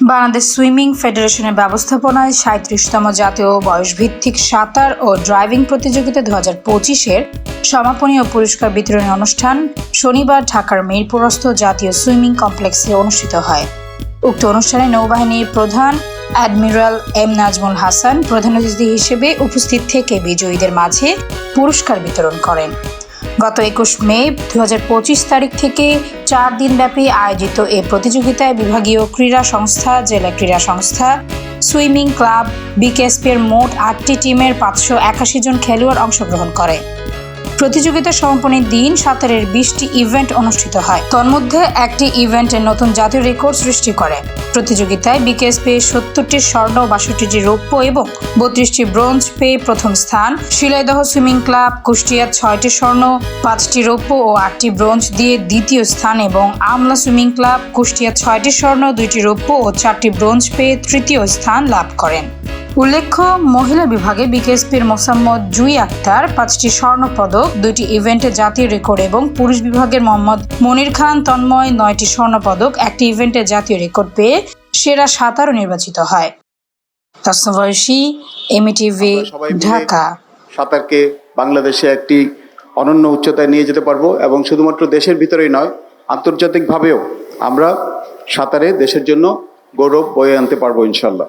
Bangladesh swimming ফেডারেশনের ব্যবস্থাপনায় সাঁত্রিশতম জাতীয় বয়সভিত্তিক সাঁতার ও ড্রাইভিং প্রতিযোগিতা দু হাজার পঁচিশের সমাপনী ও পুরস্কার বিতরণী অনুষ্ঠান শনিবার ঢাকার মিরপুরস্থ জাতীয় সুইমিং কমপ্লেক্সে অনুষ্ঠিত হয়। উক্ত অনুষ্ঠানে নৌবাহিনীর প্রধান অ্যাডমিরাল এম নাজমুল হাসান প্রধান অতিথি হিসেবে উপস্থিত থেকে বিজয়ীদের মাঝে পুরস্কার বিতরণ করেন। গত একুশ মে দু হাজার পঁচিশ তারিখ থেকে চার দিনব্যাপী আয়োজিত এ প্রতিযোগিতায় বিভাগীয় ক্রীড়া সংস্থা, জেলা ক্রীড়া সংস্থা, সুইমিং ক্লাব, বিকেএসপির মোট আটটি টিমের পাঁচশো একাশি জন খেলোয়াড় অংশগ্রহণ করে। প্রতিযোগিতা সমাপনের দিন সাঁতারের বিশটি ইভেন্ট অনুষ্ঠিত হয়। তন্মধ্যে একটি ইভেন্টে নতুন জাতীয় রেকর্ড সৃষ্টি করে। প্রতিযোগিতায় বিকেএস পেয়ে সত্তরটি স্বর্ণ, বাষট্টিটি রৌপ্য এবং বত্রিশটি ব্রোঞ্জ পেয়ে প্রথম স্থান। শিলাইদহ সুইমিং ক্লাব, কুষ্টিয়া ছয়টি স্বর্ণ, পাঁচটি রৌপ্য ও আটটি ব্রোঞ্জ দিয়ে দ্বিতীয় স্থান এবং আমলা সুইমিং ক্লাব, কুষ্টিয়া ছয়টি স্বর্ণ, দুইটি রৌপ্য ও চারটি ব্রোঞ্জ পেয়ে তৃতীয় স্থান লাভ করেন। উল্লেখ্য মহিলা বিভাগে বিকেএসপির মোসাম্মদ জুই আক্তার পাঁচটি স্বর্ণ পদক দুইটি ইভেন্টে জাতীয় রেকর্ড এবং পুরুষ বিভাগের মোহাম্মদ মনির খান তন্ময় নয়টি স্বর্ণ পদক একটি ইভেন্টে জাতীয় রেকর্ড পেয়ে সেরা সাঁতারও নির্বাচিত হয়। তসবয়সী এমইটিভি মিলে ঢাকা। সাঁতারকে বাংলাদেশে একটি অনন্য উচ্চতায় নিয়ে যেতে পারব এবং শুধুমাত্র দেশের ভিতরেই নয় আন্তর্জাতিকভাবেও আমরা সাঁতারে দেশের জন্য গৌরব বয়ে আনতে পারব ইনশাল্লাহ